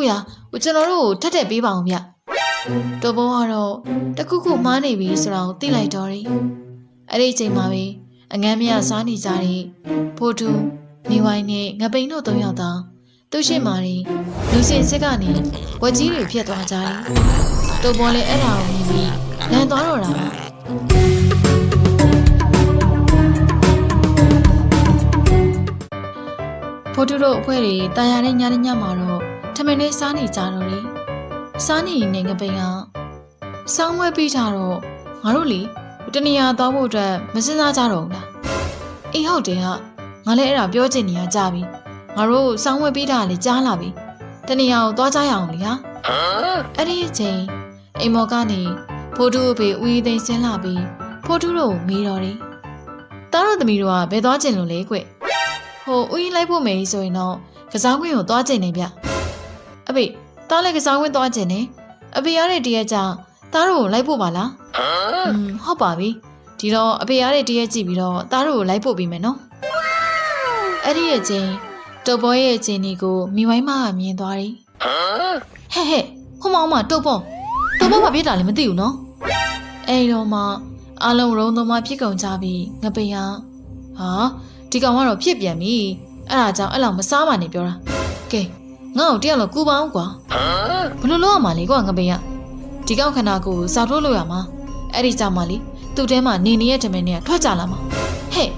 ဥရဟိုကျွန်တော်တို့ကိုထက်ထက်ပေးပါအောင်ဗျတော်ဘောကတော့တခုခုမှားနေပြီဆိုတာကိုသိလိုက်တော့တယ်အဲ့ဒီအချိန်မှာပဲအငမ်းမြစားနေကြတဲ့ဖိုတူမိဝိုင်းနဲ့ငပိန်တို့သုံးယောက်သာသူ့ရှိမာရီလူစင်စစ်ကနေဝက်ကြီးတွေဖြစ်သွားကြတယ်တော်ဘောလည်းအဲ့ဒါကိုမြင်ပြီးလန်သွားတော့တာပါဖိုတူတို့အဖွဲ့တွေတာယာတဲ့ညနေညမှာတော့ထ မင်းလေးစားနေကြတော့တယ်စားနေရင်ငပိန်ကစောင်းဝဲပြီးကြတော့ငါတို့လေတနေရာသွားဖို့အတွက်မစင်စားကြတော့ဘူးလားအေးဟုတ်တယ်ဟာငါလည်းအဲ့ဒါပြောချင်နေရကြပြီငါတို့စောင်းဝဲပြီးတာလေကြားလာပြီတနေရာကိုသွားကြရအောင်လေဟာအဲ့ဒီအချိန်အိမ်မော်ကနေဖိုတူအဖေဦးရီသိန်းဆင်းလာပြီးဖိုတူတို့ကိုမေးတော့တယ်တားတို့သမီးတို့ကဘယ်သွားကျင်လို့လဲကွဟိုဦးရီလိုက်ဖို့မေးဆိုရင်တော့ကစားကွင်းကိုသွားကျင်နေဗျ အဖေတားလည်းကစားကွင်းသွားကျင်နေအဖေရတဲ့တရက်ကြောင့်တားတို့ကိုလိုက်ဖို့ပါလားอืมဟုတ်ပါပြီဒီတော့အဖေရတဲ့တရက်ကြည့်ပြီးတော့သားတို့ကိုလိုက်ပို့ပေးမယ်နော်အဲ့ဒီရဲ့ချင်းတုတ်ပေါ်ရဲ့ချင်းဒီကိုမိဝိုင်းမကမြင်သွားတယ်ဟဲ့ဟဲ့ဟိုမောင်မတုတ်ပေါ်တုတ်ပေါ်ဘာဖြစ်တာလဲမသိဘူးနော်အဲ့တော့မှအလုံးရုံးသုံးမဖြစ်ကုန်ကြပြီငပိန်ဟာဟာဒီကောင်ကတော့ဖြစ်ပြန်ပြီအဲ့ဒါကြောင့်အဲ့လောက်မစားမှနေပြောတာကဲ ငါ့ကိုတယောက်လောက်ကူပါအောင်ကွာဘယ်လိုလုပ်ရမှာလဲကွာငပိန်ကဒီကောင်ခန္ဓာကိုယ်စောက်ထိုးလို့ရမှာအဲ့ဒီကြမှာလေသူ့ထဲမှာနေနေရဲ့တမင်နဲ့ထွက်ကြလာမှာဟဲ့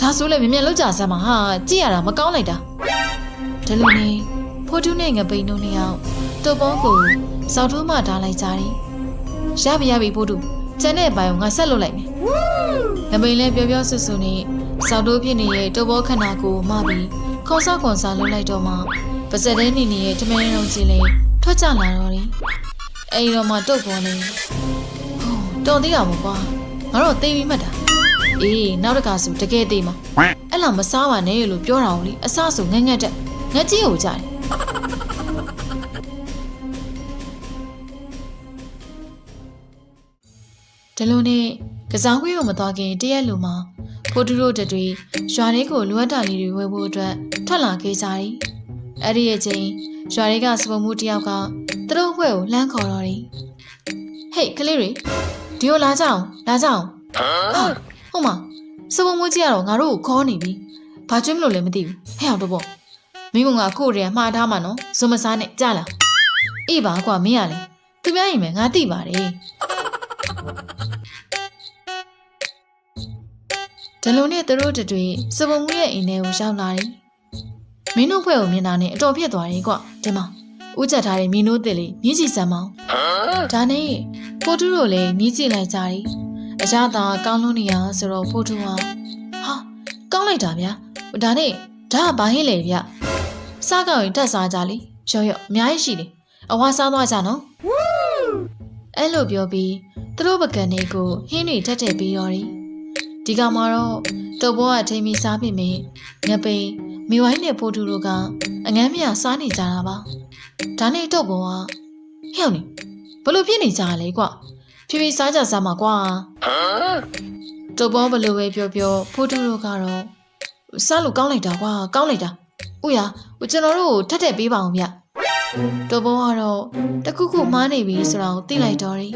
ဒါဆိုလည်းမြင်မြင်လောက်ကြစမ်းမှာဟာကြည့်ရတာမကောင်းလိုက်တာဒီလိုနေဖိုတူးနဲ့ငပိန်တို့နှစ်ယောက်တုပ်ပေါကိုစောက်ထိုးမှထားလိုက်ကြတယ်ရပြီရပြီဖိုတူးကျန်တဲ့ဘိုင်ကိုငါဆက်လုပ်လိုက်မယ်ငပိန်လည်းပြောပြောဆွဆွနဲ့စောက်ထိုးဖြစ်နေတဲ့တုပ်ပေါခန္ဓာကိုမပြီးခေါဆောက်ခွန်စားလုပ်လိုက်တော့မှ ပါစက်တဲ့နေနေရဲ့တမင်လုံးကြီးလေးထွက်ကြလာတော့တယ်အဲ့ဒီတော့မှတုပ်ပေါ်နေတော်သေးတာမကွာငါတော့သိပြီးမှတ်တာအေးနောက်တစ်ခါဆိုတကယ်သိမှာအဲ့လောက်မစားပါနဲ့လို့ပြောတာကိုလေအဆဆိုငက်ငက်တက်ငက်ကြီးကိုကြတယ်ဒီလိုနဲ့ကစားခွေးကိုမသွားခင်တရက်လူမှာဖိုတူတို့တတွေရွာလေးကိုလိုအပ်တာလေးတွေဝယ်ဖို့အတွက်ထွက်လာခဲ့ကြတယ် အဲ့ဒီအချိန်ရွာလေးကစပုံမှုတယောက်ကသူတို့ဘွဲ့ကိုလှမ်းခေါ်တော့တယ်ဟေးကလေးတွေဒီကိုလာကြအောင်လာကြအောင်ဟာဟုတ်မစပုံမွေးကြီးကတော့ငါတို့ကိုခေါ်နေပြီဘာကျွမ်းမလို့လဲမသိဘူးဟဲ့အောင်တော့ပေါ့မင်းကငါခုတည်းကမှားထားမှာနော်ဇွန်မစားနဲ့ကြလာအေးပါကွာမင်းရလေသူများရင်မယ်ငါသိပါတယ်ဒီလိုနဲ့သူတို့တတွေစပုံမွေးရဲ့အိမ်ထဲကိုရောက်လာတယ် မင်းတို့ဖွဲ့ကိုမြင်တာနဲ့အတော်ဖြစ်သွားတယ်ကွဒီမှာဦးချက်ထားတဲ့မင်းတို့တစ်လေးမြည်ကြည့်စမ်းမအောင်ဒါနဲ့ဖိုတူတို့လည်းမြည်ကြည့်လိုက်ကြတယ်။အကြသာကောင်းလွန်းနေရဆိုတော့ဖိုတူဟာဟာကောင်းလိုက်တာဗျာ။ဒါနဲ့ဒါကဘာဟင်းလဲဗျ။စားကောက်ရင်တက်စားကြလေ။ရော့ရော့အများကြီးရှိတယ်။အဝါစားသွားကြနော်။အဲ့လိုပြောပြီးသူတို့ပကံတွေကိုဟင်းတွေတက်တက်ပြီးတော့တယ်။ဒီကမှာတော့တုပ်ဘောကထိမီစားပြီမင်းငပိန် မိဝိုင်းနဲ့ဖိုတူတို့ကအငမ်းမြစားနေကြတာပါ။ဒါနဲ့တုပ်ဘောကဟဲ့အောင်နေဘလို့ဖြစ်နေကြရလဲကွာဖြည်းဖြည်းစားကြစားမှာကွာတုပ်ပေါ်ဘလို့ပဲပြောပြောဖိုးတူတို့ကတော့စားလို့ကောင်းလိုက်တာကွာကောင်းလိုက်တာဥရဟိုကျွန်တော်တို့ကိုထက်ထက်ပေးပါအောင်ဗျတုပ်ပေါ်ကတော့တခုခုမှားနေပြီဆိုတာကိုသိလိုက်တော့တယ်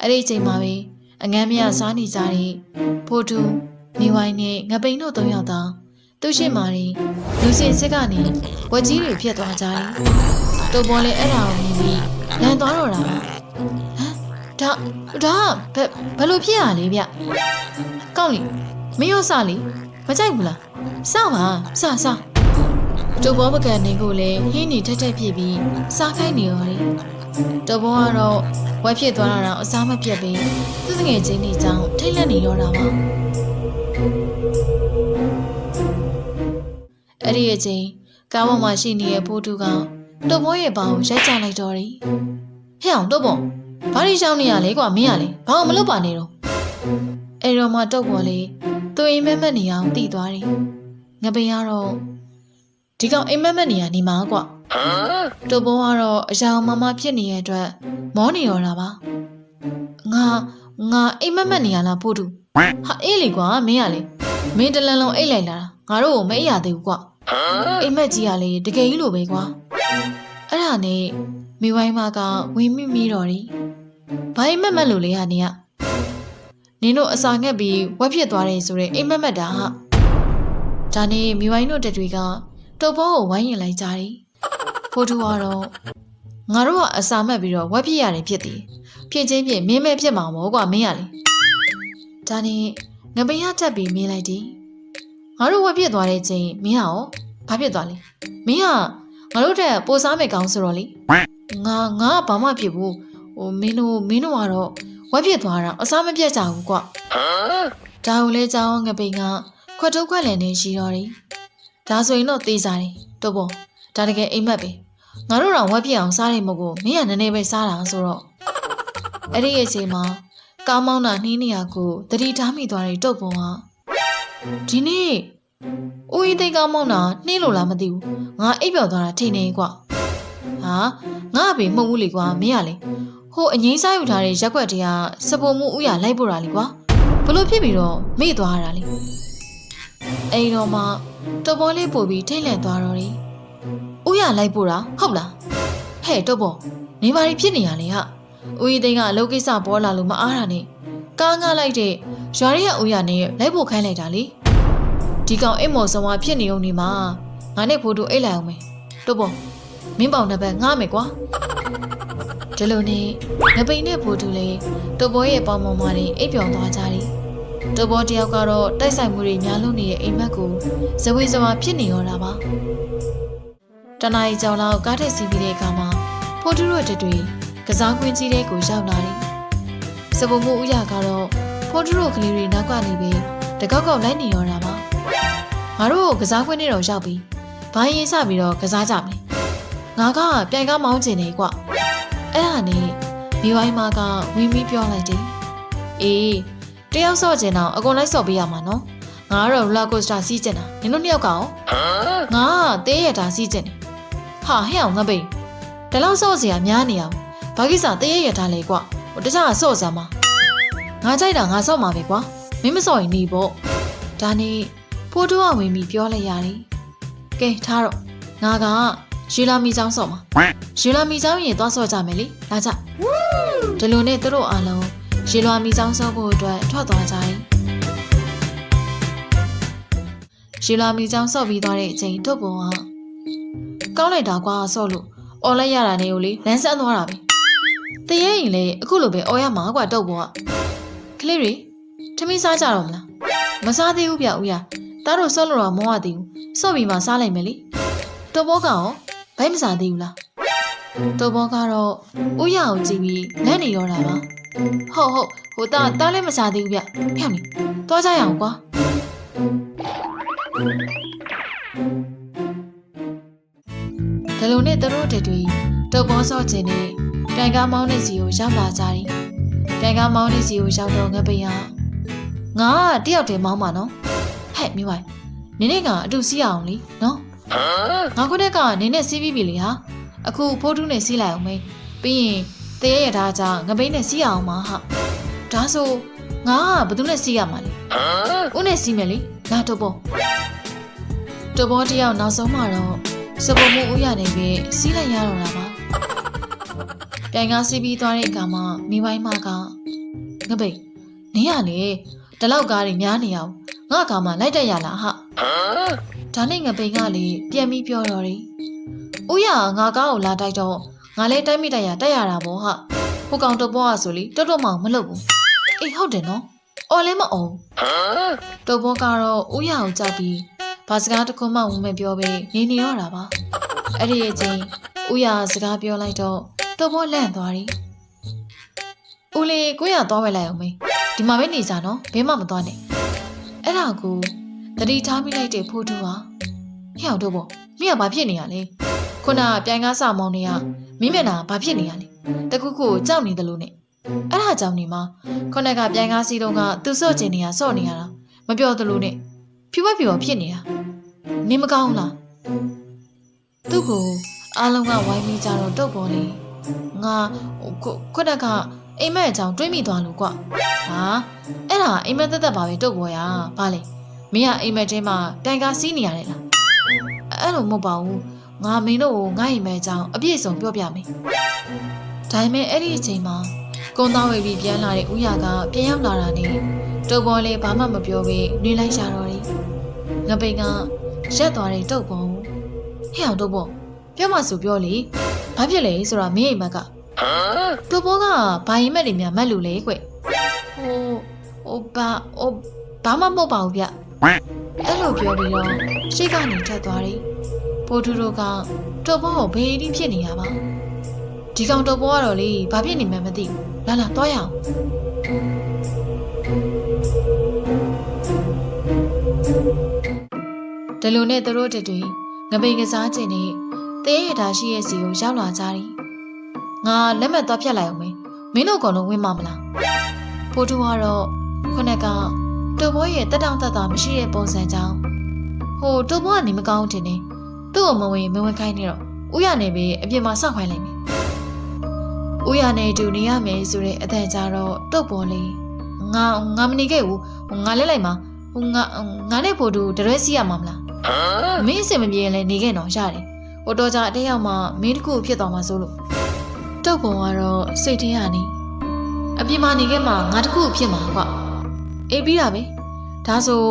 အဲ့ဒီအချိန်မှာပဲအငမ်းမြစားနေကြတဲ့ဖိုးတူမိဝိုင်းနဲ့ငပိန်တို့သုံးယောက်သာ သူ့ရှိမာရီလူစင်စစ်ကနေဝက်ကြီးတွေဖြစ်သွားကြတယ်တုပ်ပေါ်လည်းအဲ့ဒါကိုမြင်ပြီးလန်သွားတော့တာပါဟမ်ဒါဒါဘယ်ဘယ်လိုဖြစ်ရလဲဗျကောင်းလေမင်းရောစလေမကြိုက်ဘူးလားစပါစစတုပ်ဘောပကံနေကိုလည်းဟင်းနေထက်ထက်ဖြစ်ပြီးစားခိုင်းနေရောလေတုပ်ဘောကတော့ဝက်ဖြစ်သွားတာတော့အစားမပြတ်ပြီးသူ့ငယ်ချင်းနေကြောင်ထိတ်လန့်နေတော့တာပါ အဲ့ဒီအချိန်ကားပေါ်မှာရှိနေတဲ့ဖိုးတူကတုပ်ဘောရဲ့ဘောင်ကိုရိုက်ချလိုက်တော့တယ်ဟဲ့အောင်တုပ်ဘောဘာလို့ရှောင်းနေရလဲကွာမင်းရလေဘာလို့မလုပ်ပါနဲ့တော့အဲ့တော့မှတုပ်ဘောလေးသူအိမ်မက်မက်နေအောင်တည်သွားတယ်ငပင်ကတော့ဒီကောင်အိမ်မက်မက်နေရနေမှာကွာတုပ်ဘောကတော့အယောင်မမဖြစ်နေတဲ့အတွက်မောနေရောတာပါငါငါအိမ်မက်မက်နေရလားဖိုးတူဟာအေးလေကွာမင်းရလေမင်းတလန်လုံးအိတ်လိုက်လာတာငါတို့ကိုမအိပ်ရသေးဘူးကွာ အိမ်မက်ကြီးကလေတကယ်ကြီးလိုပဲကွာအဲ့ဒါနဲ့မိဝိုင်းမကဝင်မိမိတော့တယ်ဘာအိမ်မက်မက်လို့လဲဟာနေကနင်တို့အစာငက်ပြီးဝက်ဖြစ်သွားတယ်ဆိုရင်အိမ်မက်မက်တာဟာဒါနဲ့မိဝိုင်းတို့တက်တွေကတုပ်ဘောကိုဝိုင်းရင်လိုက်ကြတယ်ဖိုးတူကတော့ငါတို့ကအစာမက်ပြီးတော့ဝက်ဖြစ်ရတယ်ဖြစ်တယ်ဖြစ်ချင်းဖြစ်မင်းမဲဖြစ်မှာမို့ကွာမင်းရလေဒါနဲ့ငပိရတက်ပြီးမင်းလိုက်တယ် ငါတို့ဝက်ဖြစ်သွားတဲ့ချိန်မင်းဟာရောဘာဖြစ်သွားလဲမင်းကငါတို့တက်ပိုစားမယ်ကောင်းဆိုတော့လေငါငါကဘာမှဖြစ်ဘူးဟိုမင်းတို့မင်းတို့ကတော့ဝက်ဖြစ်သွားတာအစားမပြတ်ကြဘူးကွာဒါကိုလဲကြောင်းငပိကခွတ်တုတ်ခွက်လည်းနေရှိတော့တယ်ဒါဆိုရင်တော့သေးစားတယ်တော့ပေါ့ဒါတကယ်အိမ်မက်ပဲငါတို့တော့ဝက်ပြစ်အောင်စားတယ်မဟုတ်ဘူးမင်းကနည်းနည်းပဲစားတာဆိုတော့အဲ့ဒီအချိန်မှာကားမောင်းတာနှင်းနေရကိုတတိထားမိသွားတဲ့တုတ်ပုံက ဒီနေ့ဦးရီသိတ်ကားမောင်းတာနှင်းလို့လားမသိဘူးငါအိပ်ပျော်သွားတာထိနေကွာဟာငါအဖေမှုတ်ဘူးလေကွာမင်းကလေဟိုအငိမ့်စားယူထားတဲ့ရက်ွက်တည်းကစပုံမှုဥရလိုက်ပို့တာလေကွာဘလို့ဖြစ်ပြီးတော့မေ့သွားရတာလေအဲ့တော့မှတုတ်ပေါ်လေးပို့ပြီးထိတ်လန့်သွားတော့တယ်ဥရလိုက်ပို့တာဟုတ်လားဟဲ့တုတ်ပေါ်နေပါရီဖြစ်နေရလေဟာဦးရီသိန်းကအလုပ်ကိစ္စပေါ်လာလို့မအားတာနဲ့ ကားငါလိုက်တဲ့ရွာရဲရဦးရနဲ့လိုက်ဖို့ခိုင်းလိုက်တာလေဒီကောင်အိမ်မော်ဆောင်ဝါဖြစ်နေုံနေမှာငါနဲ့ဖိုးတို့အိတ်လိုက်အောင်မယ်တုတ်ပေါ်မင်းပေါင်တစ်ပတ်ငားမယ်ကွာဒီလိုနဲ့ငပိန်နဲ့ဖိုးတို့လေတုတ်ပေါ်ရဲ့ပေါင်မော်မာတွေအိပ်ပျော်သွားကြတယ်တုတ်ပေါ်တယောက်ကတော့တိုက်ဆိုင်မှုတွေများလုံးနေတဲ့အိမ်မက်ကိုဇဝေဇဝါဖြစ်နေရောတာပါတနအီကြောင်လောက်ကားထက်စီးပြီးတဲ့အခါမှာဖိုးတို့တို့တတွေ ကစားကွင်းကြီးတဲ့ကိုရောက်လာတယ်။ စပုံမှုဥရကတော့ဖိုးတို့ကလေးတွေနောက်ကနေပြီးတကောက်ကောက်လိုက်နေရောတာပါ။ငါတို့ကစားကွင်းနေတော့ရောက်ပြီ။ဘိုင်းရင်စပြီးတော့ကစားကြမယ်။ငါကပြိုင်ကားမောင်းကျင်နေကွ။အဲ့ဒါနဲ့မိဝိုင်းမကဝင်ပြီးပြောလိုက်တယ်။အေးတယောက်ဆော့ကျင်တော့အကုန်လိုက်ဆော့ပေးရမှာနော်။ငါကတော့ roller coaster စီးကျင်တာ။နင်တို့နှစ်ယောက်ကရောငါကသေးရတာစီးကျင်တယ်။ဟာဟဲ့အောင်ငါပိတ်။ဒါလောက်ဆော့စရာများနေအောင်။ဘာကိစ္စတရေရထားလဲကွာ။ ဟိုတခြားကဆော့စမ်းပါ။ငါကြိုက်တာငါဆော့မှာပဲကွာ။မင်းမဆော့ရင်နေပေါ့။ဒါနဲ့ဖိုးတိုးကဝင်ပြီးပြောလိုက်ရတယ်။ကဲထားတော့ငါကယူလာမီချောင်းဆော့မှာ။ယူလာမီချောင်းရင်သွားဆော့ကြမယ်လေ။လာကြ။ဒီလိုနဲ့သူတို့အားလုံးယူလာမီချောင်းဆော့ဖို့အတွက်ထွက်သွားကြတယ်။ယူလာမီချောင်းဆော့ပြီးသွားတဲ့အချိန်ထုတ်ပုံကကောင်းလိုက်တာကွာဆော့လို့အော်လိုက်ရတာနေကိုလေလမ်းဆန်းသွားတာပဲ။ တရေရင်လေအခုလိုပဲအော်ရမှာကွာတုတ်ပေါ်ကကလေးတွေထမင်းစားကြတော့မလားမစားသေးဘူးဗျဦးရတားတို့ဆော့လို့တော့မောရသေးဘူးဆော့ပြီးမှစားလိုက်မယ်လေတုတ်ပေါ်ကရောဘိုက်မစားသေးဘူးလားတုတ်ပေါ်ကတော့ဦးရအောင်ကြည့်ပြီးလန့်နေရောတာပါဟုတ်ဟုတ်ဟိုတာတားလည်းမစားသေးဘူးဗျဖျောက်နေသွားကြရအောင်ကွာဒါလိုနဲ့သူတို့တတွေတုတ်ပေါ်ဆော့ခြင်းနဲ့ တိုင်ကားမောင်းတဲ့စီကိုရောက်လာကြတယ်တိုင်ကားမောင်းတဲ့စီကိုရောက်တော့ငပိယငါကတယောက်တည်းမောင်းမှာနော်ဟဲ့မိဝိုင်းနင်းနဲ့ကအတူစီးအောင်လीနော်ငါခုတက်ကနင်းနဲ့စီးပြီးပြီလေဟာအခုဖိုးထုနဲ့စီးလိုက်အောင်မေးပြီးရင်တရေရထားကြငပိနဲ့စီးအောင်မှာဟာဒါဆိုငါကဘယ်သူနဲ့စီးရမှာလဲဦးနဲ့စီးမယ်လေလာတော့ပေါ့တဘောတယောက်နောက်ဆုံးမှတော့စပုံမှုဦးရနေပြီစီးလိုက်ရတော့တာပါ ပြိုင်ကားစီးပြီးသွားတဲ့အခါမှာမိဝိုင်းမကငပိနင်းရလေဒီလောက်ကားတွေများနေအောင်ငါကားမှလိုက်တက်ရလားဟာဒါနဲ့ငပိန်ကလေပြန်ပြီးပြောတော့တယ်ဦးရငါကားကိုလာတိုက်တော့ငါလည်းတိုက်မိတိုက်ရတက်ရတာပေါ့ဟာဟိုကောင်တော့ဘောကဆိုလीတော်တော်မှမလုပ်ဘူးအေးဟုတ်တယ်နော်အော်လည်းမအောင်တော့ဘောကတော့ဦးရအောင်ကြောက်ပြီးဘာစကားတစ်ခုမှဝင်မပြောဘဲနေနေရတာပါအဲ့ဒီအချိန်ဦးရစကားပြောလိုက်တော့ တော့ဘောလန့်သွားတယ်ဦးလေးကိုရသွားဝဲလိုက်အောင်မေးဒီမှာပဲနေကြနော်ဘဲမှမသွားနဲ့အဲ့ဒါကိုတတိထားမိလိုက်တဲ့ဖိုးတူဟာဟဲ့အောင်တော့ဘောမင်းကဘာဖြစ်နေရလဲခုနကပြိုင်ကားစမောင်းနေရမင်းမျက်နှာဘာဖြစ်နေရလဲတခုခုကိုကြောက်နေတယ်လို့နဲ့အဲ့ဒါကြောင့်နေမှာခုနကပြိုင်ကားစီးတော့ကသူစော့ကျင်နေရစော့နေရတာမပြောသလိုနဲ့ဖြူပဖြူဖြစ်နေတာနင်မကောင်းလားသူ့ကိုအားလုံးကဝိုင်းပြီးကြတော့တုတ်ပေါ်လေ ငါခုခုနကအိမ်မက်အကြောင်းတွေးမိသွားလို့ကွာဟာအဲ့ဒါအိမ်မက်သက်သက်ပါပဲတုတ်ပေါ်ရဘာလဲမင်းကအိမ်မက်ထဲမှာတိုင်ကားစီးနေရတယ်လားအဲ့လိုမဟုတ်ပါဘူးဟငါမင်းတို့ကိုငါ့အိမ်မဲအကြောင်းအပြည့်အစုံပြောပြမယ်ဒါပေမဲ့အဲ့ဒီအချိန်မှာကုန်းသားဝေပြီးပြန်လာတဲ့ဦးရကပြန်ရောက်လာတာနဲ့တုပ်ပေါ်လေးဘာမှမပြောဘဲနေလိုက်ရှာတော့တယ်ငပိန်ကရက်သွားတဲ့တုပ်ပေါ်ကိုဟဲ့အောင်တုပ်ပေါ်ပြောမှဆိုပြောလေ ဘာဖြစ်လဲဆိုတာမင်းအိမ်မက်ကတုပ်ပေါ်ကဘာရင်မက်တွေများမက်လို့လေကွဟိုဟိုဘာဟိုဘာမှမဟုတ်ပါဘူးဗျအဲ့လိုပြောပြီးတော့ရှေ့ကနေထွက်သွားတယ်ပိုထူတို့ကတုပ်ပေါ်ကိုဘေးဒီဖြစ်နေရပါဒီကောင်တုပ်ပေါ်ကတော့လေဘာဖြစ်နေမှန်းမသိဘူးလာလာသွားရအောင်ဒီလိုနဲ့သူတို့တတွေငပိန်ကစားခြင်းနဲ့ တဲရတာရှိရဲ့စီကိုရောက်လာကြတယ်။ငါလက်မှတ်သွားဖြတ်လိုက်အောင်မေ။မင်းတို့ကောင်လုံးဝင်မမလား။ဖိုးတူကတော့ခုနကတူဘောရဲ့တက်တောင့်တက်တာမရှိတဲ့ပုံစံကြောင့်ဟိုတူဘောကနေမကောင်းတင်နေ။သူ့ကိုမဝင်မဝင်ခိုင်းနေတော့ဥရနေပဲအပြင်မှာစောက်ခိုင်းလိုက်မယ်။ဥရနေတူနေရမယ်ဆိုတဲ့အတန်ကြတော့တုတ်ပေါ်လေးငါငါမနေခဲ့ဘူး။ငါလက်လိုက်မှာဟိုငါငါနဲ့ဖိုးတူတရွဲစီရမှာမလား။မင်းအစင်မပြေရင်လည်းနေခဲ့တော့ရတယ်။ ဟိုတော့ကြအတက်ရောက်မှမင်းတစ်ခုဖြစ်သွားမှာစိုးလို့တုတ်ပုံကတော့စိတ်ထင်းရနေအပြင်မှာနေခဲ့မှငါတစ်ခုဖြစ်မှာကွ။အေးပြီးတာပဲ။ဒါဆို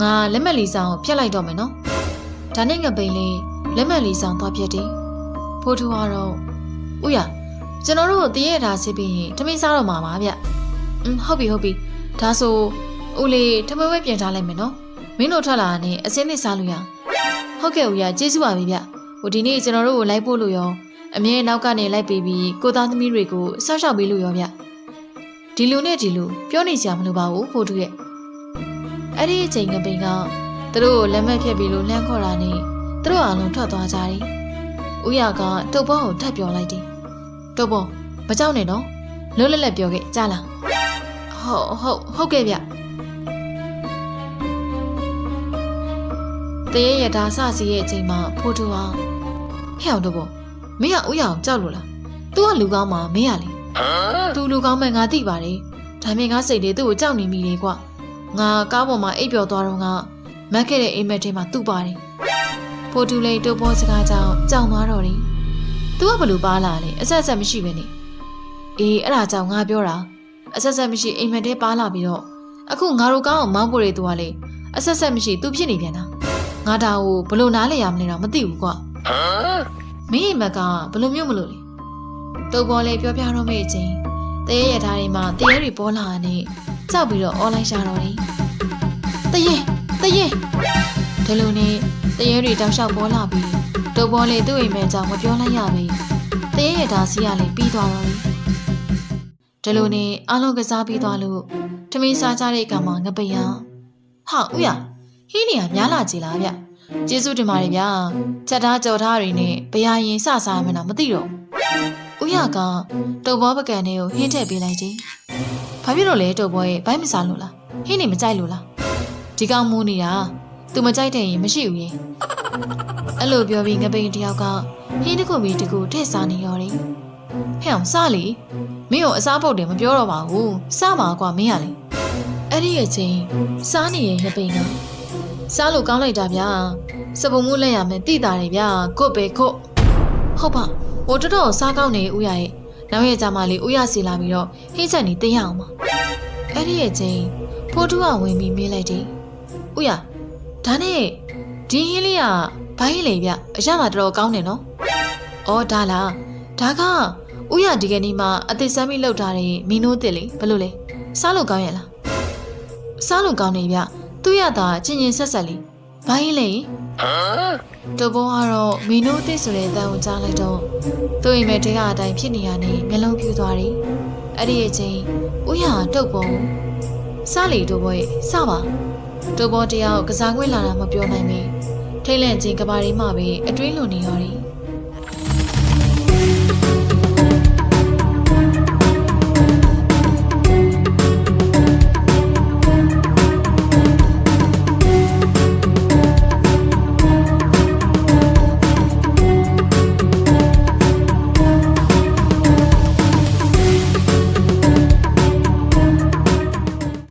ငါလက်မှတ်လီဆောင်ကိုဖျက်လိုက်တော့မယ်နော်။ဒါနဲ့ငပိန်လေးလက်မှတ်လီဆောင်သွားပြတယ်။ဖိုးထူကတော့ဥရကျွန်တော်တို့တည့်ရတာစစ်ပြီးရင်ထမင်းစားတော့မှာပါဗျ။อืมဟုတ်ပြီဟုတ်ပြီ။ဒါဆိုဦးလေးထမင်းဝဲပြင်ထားလိုက်မယ်နော်။မင်းတို့ထွက်လာတာနဲ့အစင်းသစ်စားလို့ရအောင်ဟုတ်ကဲ့ဦးရကျေးဇူးပါပြီဗျ ဟိုဒီနေ့ကျွန်တော်တို့ကိုလိုက်ပို့လို့ရောအမြဲနောက်ကနေလိုက်ပေးပြီးကိုသားသမီးတွေကိုဆောက်ရှောက်ပေးလို့ရောဗျဒီလူနဲ့ဒီလူပြောနေကြမလို့ပါဘူးဖိုးတူရဲ့အဲ့ဒီအချိန်ကပိန်ကသူတို့ကိုလက်မက်ဖြတ်ပြီးလို့လှမ်းခေါ်တာနဲ့သူတို့အားလုံးထွက်သွားကြတယ်ဦးရကတုပ်ဘောကိုထပ်ပြောလိုက်တယ်တုပ်ဘောမကြောက်နဲ့နော်လွတ်လပ်လပ်ပြောခဲ့ကြားလားဟုတ်ဟုတ်ဟုတ်ကဲ့ဗျတရေရတာစစီရဲ့အချိန်မှာဖိုးတူဟာ ဟဲ့အောင်တော့ဗောမင်းကဥရအောင်ကြောက်လို့လားသူကလူကောင်းမှမင်းရလေသူလူကောင်းမှငါသိပါတယ်ဒါမြင်ကစိတ်လေးသူ့ကိုကြောက်နေမိလေကွာငါကားပေါ်မှာအိပ်ပျော်သွားတော့ကမက်ခဲ့တဲ့အိမ်မက်ထဲမှာသူ့ပါတယ်ဖိုတူလေးတိုးပေါ်စကားကြောင့်ကြောင်သွားတော့တယ်သူကဘလို့ပါလာလဲအဆက်ဆက်မရှိပဲနဲ့အေးအဲ့ဒါကြောင့်ငါပြောတာအဆက်ဆက်မရှိအိမ်မက်ထဲပါလာပြီးတော့အခုငါတို့ကောင်းအောင်မောင်းဖို့တွေသူကလေအဆက်ဆက်မရှိသူဖြစ်နေပြန်တာငါဒါကိုဘလို့နားလဲရမလဲတော့မသိဘူးကွာ မင်းအိမ်မက်ကဘလို့မျိုးမလို့လဲတုပ်ပေါ်လေးပြောပြတော့မယ့်အချိန်တရေရထားတွေမှာတရေတွေပေါ်လာတဲ့ကြောက်ပြီးတော့ online ရှာတော့တယ်တရေတရေဒီလိုနဲ့တရေတွေတောက်လျှောက်ပေါ်လာပြီးတုပ်ပေါ်လေးသူ့အိမ်မက်ကြောင့်မပြောလိုက်ရပြီတရေရထားစီးရလေးပြီးသွားတော့တယ်ဒီလိုနဲ့အားလုံးကစားပြီးသွားလို့ထမင်းစားကြတဲ့အခါမှာငပိန်ဟာဟာဥရဟင်းနေရများလာကြည်လားဗျ ကျေးဇူးတင်ပါတယ်ဗျချက်သားကြော်ထားတွေနဲ့ဘရာရင်စစားမလားမသိတော့ဦးရကတုပ်ဘောပကံတွေကိုဟင်းထည့်ပေးလိုက်ကြည်ဘာဖြစ်လို့လဲတုပ်ဘောရဲ့ဘိုက်မစားလို့လားဟင်းနေမကြိုက်လို့လားဒီကောင်မူးနေတာသူမကြိုက်တဲ့ရင်မရှိဘူးရင်အဲ့လိုပြောပြီးငပိန်တယောက်ကဟင်းတစ်ခုပြီးတစ်ခုထည့်စားနေရောတယ်ဟဲ့အောင်စားလေမင်းကိုအစားပုတ်တယ်မပြောတော့ပါဘူးစားပါကွာမင်းရလေအဲ့ဒီအချိန်စားနေရင်ငပိန်က စားလို့ကောင်းလိုက်တာဗျာစပုံမှုလက်ရမယ်တိတာတယ်ဗျာကုတ်ပဲကုတ်ဟုတ်ပါဟိုတော်တော်စားကောင်းနေဦးရရဲ့နောက်ရဲ့ကြမှာလေဦးရစီလာပြီးတော့ဟင်းချက်နေတင်းရအောင်ပါအဲ့ဒီရဲ့ချင်းဖိုးတူကဝင်ပြီးမေးလိုက်တယ်ဦးရဒါနဲ့ဒီဟင်းလေးကဘိုင်းလေဗျအရမှာတော်တော်ကောင်းတယ်နော်အော်ဒါလားဒါကဦးရဒီကနေ့မှအသစ်ဆမ်းပြီးလောက်ထားတဲ့မင်းနိုးတစ်လေဘယ်လိုလဲစားလို့ကောင်းရဲ့လားစားလို့ကောင်းနေဗျ သူ့ရတာချင်းချင်းဆက်ဆက်လေးဘိုင်းလေတဘောကတော့မင်းတို့အစ်ဆိုတဲ့အတန်ကိုကြားလိုက်တော့သူ့အိမ်မက်တဲကအတိုင်းဖြစ်နေရနေမျက်လုံးပြူသွားတယ်အဲ့ဒီအချိန်ဦးရတုတ်ပုံစလီတို့ဘောရဲ့စပါတုတ်ဘောတယောက်ကစားခွင့်လာတာမပြောနိုင်မီထိတ်လန့်ခြင်းကဘာရီမှပဲအတွင်းလွန်နေရော်တယ်